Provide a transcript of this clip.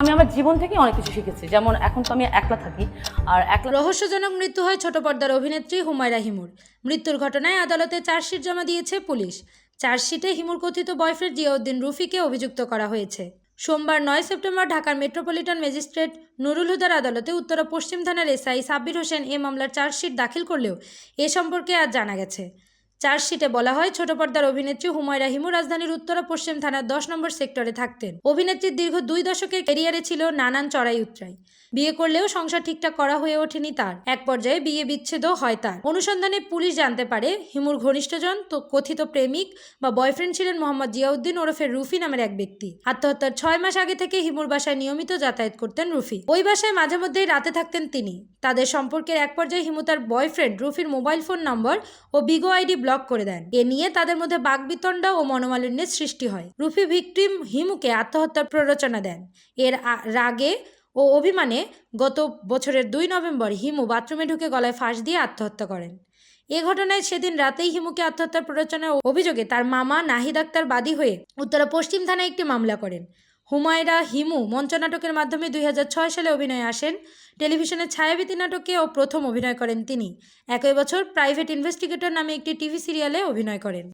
আমি আমার জীবন থেকে অনেক কিছু শিখেছি। যেমন এখন তো আমি একলা থাকি, আর একলা রহস্যজনক মৃত্যু হয় ছোট পর্দার অভিনেত্রী হুমায়রা হিমুর। মৃত্যুর ঘটনায় আদালতে চার্জশিট জমা দিয়েছে পুলিশ। চার্জশিটে হিমুর কথিত বয়ফ্রেন্ড জিয়াউদ্দিন রুফিকে অভিযুক্ত করা হয়েছে। সোমবার নয় সেপ্টেম্বর ঢাকার মেট্রোপলিটন ম্যাজিস্ট্রেট নুরুল হুদার আদালতে উত্তরা পশ্চিম থানার এসআই সাব্বির হোসেন এ মামলার চার্জশিট দাখিল করলেও এ সম্পর্কে আজ জানা গেছে। চার্জশিটে বলা হয়, ছোট পর্দার অভিনেত্রী হুমায়রা হিমু রাজধানীর উত্তরা পশ্চিম থানার দশ নম্বর সেক্টরে থাকতেন। অভিনেত্রীর দীর্ঘ দুই দশকের ক্যারিয়ারে ছিল নানান চড়াই উতরাই। বিয়ে করলেও সংসার ঠিকঠাক করা হয়ে ওঠেনি তার। এক পর্যায়ে বিয়ে বিচ্ছেদও হয় তার। অনুসন্ধানে পুলিশ জানতে পারে, হিমুর ঘনিষ্ঠজন তো কথিত প্রেমিক বা বয়ফ্রেন্ড ছিলেন মোহাম্মদ জিয়াউদ্দিন ওরফে রুফি নামের এক ব্যক্তি। আত্মহত্যার ছয় মাস আগে থেকে হিমুর বাসায় নিয়মিত যাতায়াত করতেন রুফি। ওই বাসায় মাঝে মধ্যেই রাতে থাকতেন তিনি। তাদের সম্পর্কের এক পর্যায়ে হিমু তার বয়ফ্রেন্ড রুফির মোবাইল ফোন নম্বর ও বিগো আইডি ব্লক করে দেন। এ নিয়ে তাদের মধ্যে বাগবিতণ্ডা ও মনোমালিন্যের সৃষ্টি হয়। রুফি ভিক্টিম হিমুকে আত্মহত্যার প্ররোচনা দেন। এর রাগে ও অভিমানে গত বছরের দুই নভেম্বর হিমু বাথরুমে ঢুকে গলায় ফাঁস দিয়ে আত্মহত্যা করেন। এ ঘটনায় সেদিন রাতেই হিমুকে আত্মহত্যার প্ররোচনার অভিযোগে তার মামা নাহিদ আক্তার বাদী হয়ে উত্তরা পশ্চিম থানায় একটি মামলা করেন। হুমায়রা হিমু মঞ্চনাটকের মাধ্যমে দুই হাজার ছয় সালে অভিনয়ে আসেন। টেলিভিশনের ছায়াবীতি নাটকেও প্রথম অভিনয় করেন তিনি। একই বছর প্রাইভেট ইনভেস্টিগেটর নামে একটি টিভি সিরিয়ালে অভিনয় করেন।